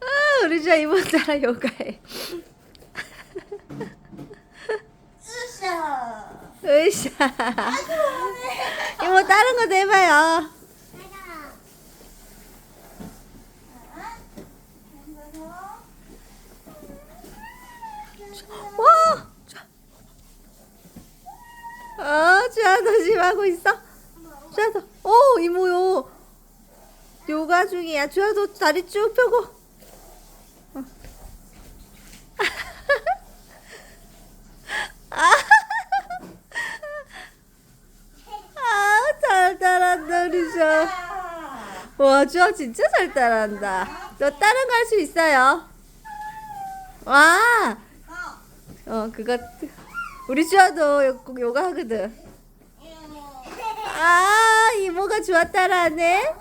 아, 우리 주아 이번 따라 요가해. 으쌰. 으쌰. 이모 다른 것도 해봐요. 와! 어, 주아도 지금 하고 있어. 주아도, 오, 이모요. 요가 중이야. 주아도 다리 쭉 펴고. 어. 아, 아, 잘 주아. 와, 주아 진짜 잘 따라한다. 너 다른 거 할 수 있어요. 와, 어, 그거, 우리 주아도 요, 요가 하거든. 아, 이모가 주아 따라하네.